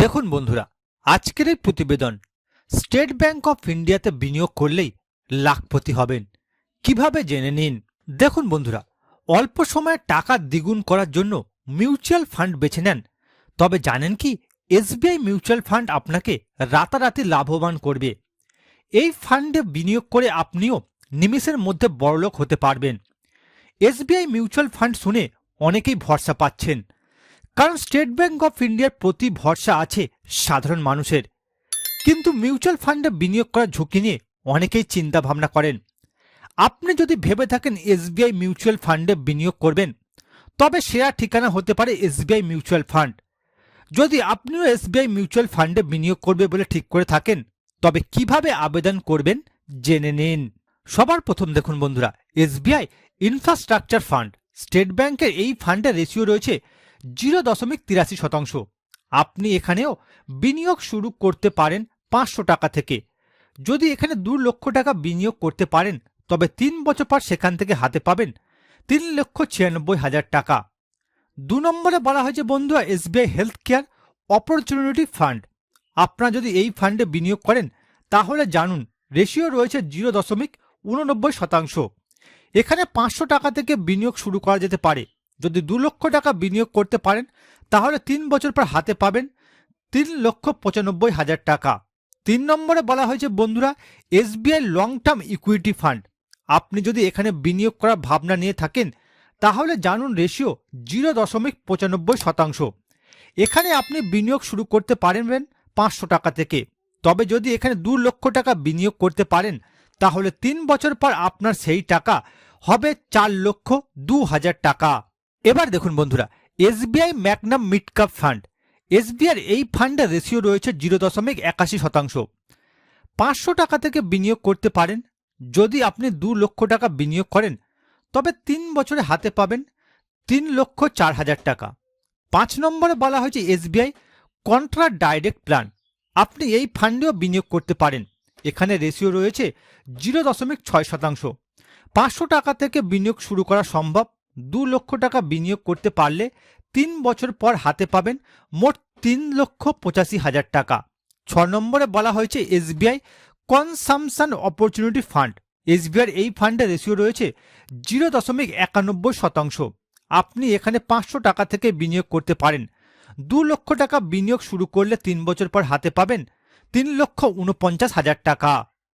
দেখুন বন্ধুরা, আজকের এই প্রতিবেদন স্টেট ব্যাংক অফ ইন্ডিয়াতে বিনিয়োগ করলেই লাখপতি হবেন। কীভাবে জেনে নিন? দেখুন বন্ধুরা, অল্প সময়ে টাকা দ্বিগুণ করার জন্য মিউচুয়াল ফান্ড বেছে নেন। তবে জানেন কি, এসবিআই মিউচুয়াল ফান্ড আপনাকে রাতারাতি লাভবান করবে। এই ফান্ডে বিনিয়োগ করে আপনিও নিমিষের মধ্যে বড়লোক হতে পারবেন। এসবিআই মিউচুয়াল ফান্ড শুনে অনেকেই ভরসা পাচ্ছেন। কারণ স্টেট ব্যাংক অফ ইন্ডিয়ার প্রতি ভরসা আছে সাধারণ মানুষের। কিন্তু মিউচুয়াল ফান্ডে বিনিয়োগ করার ঝুঁকি নিয়ে অনেকেই চিন্তা ভাবনা করেন। আপনি যদি ভেবে থাকেন এসবিআই মিউচুয়াল ফান্ডে বিনিয়োগ করবেন, তবে সেরা ঠিকানা হতে পারে এসবিআই মিউচুয়াল ফান্ড। যদি আপনিও এসবিআই মিউচুয়াল ফান্ডে বিনিয়োগ করবে বলে ঠিক করে থাকেন, তবে কীভাবে আবেদন করবেন জেনে নিন। সবার প্রথম দেখুন বন্ধুরা, এসবিআই ইনফ্রাস্ট্রাকচার ফান্ড। স্টেট ব্যাংকের এই ফান্ডের রেশিও রয়েছে জিরো দশমিক তিরাশি শতাংশ। আপনি এখানেও বিনিয়োগ শুরু করতে পারেন পাঁচশো টাকা থেকে। যদি এখানে দু লক্ষ টাকা বিনিয়োগ করতে পারেন, তবে তিন বছর পর সেখান থেকে হাতে পাবেন তিন লক্ষ ছিয়ানব্বই হাজার টাকা। দু নম্বরে বলা হয়েছে বন্ধুরা SBI health care opportunity fund. আপনারা যদি এই ফান্ডে বিনিয়োগ করেন, তাহলে জানুন, রেশিও রয়েছে জিরো দশমিক উননব্বই শতাংশ। এখানে পাঁচশো টাকা থেকে বিনিয়োগ শুরু করা যেতে পারে। যদি দু লক্ষ টাকা বিনিয়োগ করতে পারেন, তাহলে তিন বছর পর হাতে পাবেন তিন লক্ষ পঁচানব্বই হাজার টাকা। তিন নম্বরে বলা হয়েছে, বন্ধুরা, SBI long term equity fund আপনি যদি এখানে বিনিয়োগ করার ভাবনা নিয়ে থাকেন, তাহলে জানুন রেশিও জিরো দশমিক পঁচানব্বই শতাংশ। এখানে আপনি বিনিয়োগ শুরু করতে পারবেন পাঁচশো টাকা থেকে। তবে যদি এখানে দু লক্ষ টাকা বিনিয়োগ করতে পারেন, তাহলে তিন বছর পর আপনার সেই টাকা হবে চার লক্ষ দু হাজার টাকা। এবার দেখুন বন্ধুরা, SBI mid cap fund. SBR এই ফান্ডের রেশিও রয়েছে জিরো দশমিক একাশি শতাংশ। পাঁচশো টাকা থেকে বিনিয়োগ করতে পারেন, যদি আপনি দু লক্ষ টাকা বিনিয়োগ করেন, তবে তিন বছরে হাতে পাবেন তিন লক্ষ চার হাজার টাকা। পাঁচ নম্বরে বলা হয়েছে এসবিআই কন্ট্রা ডাইরেক্ট প্ল্যান। আপনি এই ফান্ডেও বিনিয়োগ করতে পারেন। এখানে রেশিও রয়েছে জিরো দশমিক ছয় শতাংশ। পাঁচশো টাকা থেকে বিনিয়োগ শুরু করা সম্ভব। দু লক্ষ টাকা বিনিয়োগ করতে পারলে তিন বছর পর হাতে পাবেন মোট তিন লক্ষ পঁচাশি হাজার টাকা। ছ নম্বরে বলা হয়েছে SBI consumption opportunity fund. SBR এই ফান্ডের রেশিও রয়েছে জিরো দশমিক একানব্বই শতাংশ। আপনি এখানে পাঁচশো টাকা থেকে বিনিয়োগ করতে পারেন। দু লক্ষ টাকা বিনিয়োগ শুরু করলে তিন বছর পর হাতে পাবেন তিন লক্ষ উনপঞ্চাশ হাজার টাকা।